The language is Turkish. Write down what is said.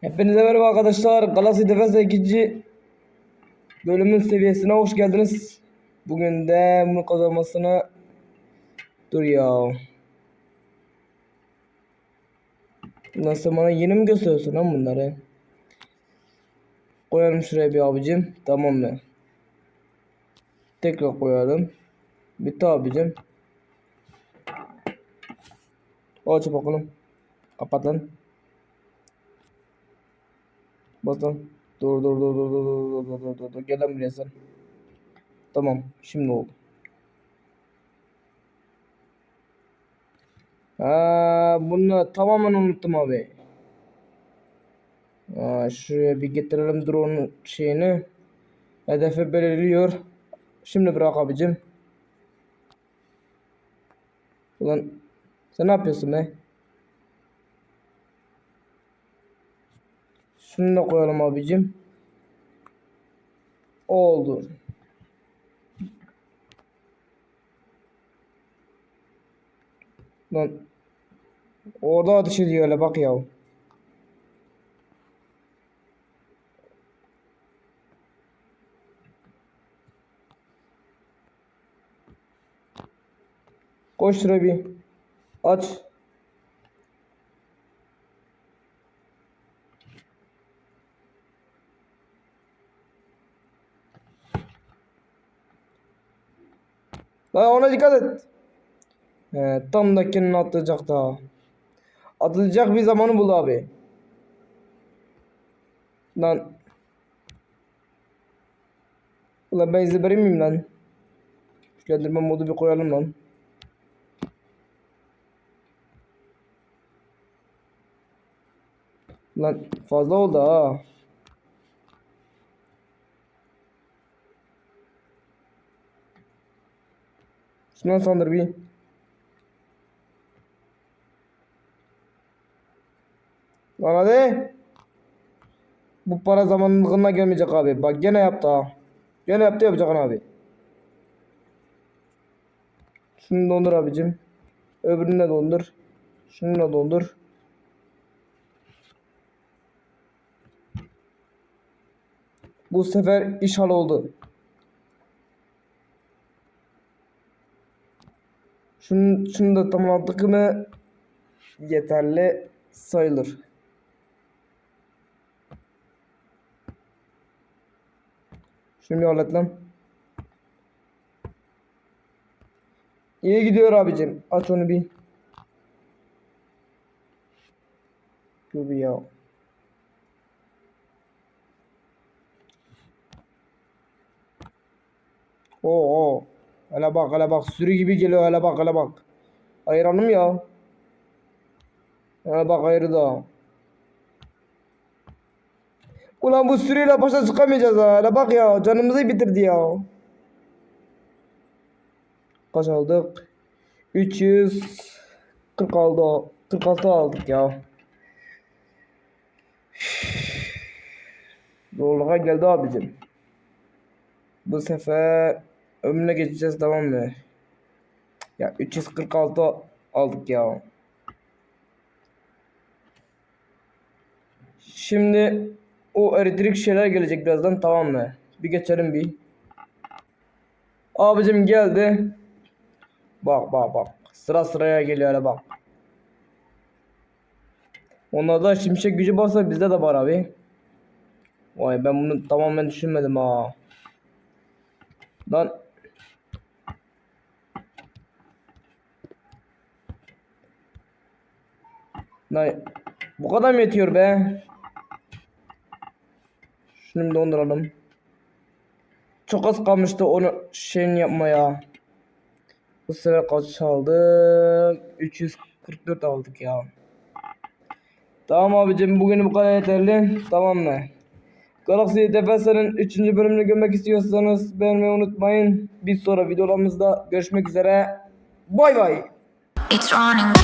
Hepinize merhaba arkadaşlar. Galaxy Defense 2. bölümün seviyesine hoş geldiniz. Bugün de bunu kazanmasını dur ya. Nasıl bana yeni mi gösteriyorsun lan bunları? Koyalım şuraya bir abicim. Tamam mı? Tekrar koyalım. Bitti abicim. Aç bakalım. Kapat. Bas lan. Dur dur dur dur dur dur dur dur dur dur gel lan buraya. Tamam şimdi oldu. Ha bunu tamamen unuttum abi. Aa, şuraya bir getirelim drone şeyini. Hedefi belirliyor. Şimdi bırak abicim. Ulan sen ne yapıyorsun be? Şunu da koyalım abicim. Oldu. Lan orada ateş ediyor öyle bak ya. Koş bir. Aç. Lan ona dikkat et. He, tam da kendini atlayacak daha. Atılacak bir zamanı bul abi. Lan. Ulan ben vereyim miyim lan? Güçlendirme modu bir koyalım lan. Lan fazla oldu ha. Şundan sandır bir. Lan hadi. Bu para zamanında gelmeyecek abi. Bak gene yaptı ha. Gene yaptı yapacak abi. Şunu dondur abicim. Öbürünü de dondur. Şunu da dondur. Bu sefer iş hal oldu. Şunu, şunu da tamamladık mı yeterli sayılır. Şunu bir hallet lan. İyi gidiyor abicim. Aç onu bir. Dur ya. Oo, oo. Hele bak hele bak sürü gibi geliyor hele bak hele bak. Ayıranım ya. Hele bak ayrı da. Ulan bu sürüyle başa çıkamayacağız ha. Hele bak ya canımızı bitirdi ya. Kaç aldık? 340 aldı. 46 aldık ya. Zorluğa geldi abicim. Bu sefer ömrüne geçeceğiz tamam mı? Ya 346 aldık ya. Şimdi o elektrik şeyler gelecek birazdan tamam mı? Bir geçelim bir. Abicim geldi. Bak bak bak. Sıra sıraya geliyor hele bak. Onlarda şimşek gücü varsa bizde de var abi. Vay ben bunu tamamen düşünmedim ha. Lan. Lan bu kadar mı yetiyor be? Şunu donduralım. Çok az kalmıştı onu şeyini yapmaya. Bu sefer kaç aldık? 344 aldık ya. Tamam abicim bugün bu kadar yeterli. Tamam mı? Galaxy Defense'ın 3. bölümünü görmek istiyorsanız beğenmeyi unutmayın. Bir sonra videolarımızda görüşmek üzere. Bay bay. It's running.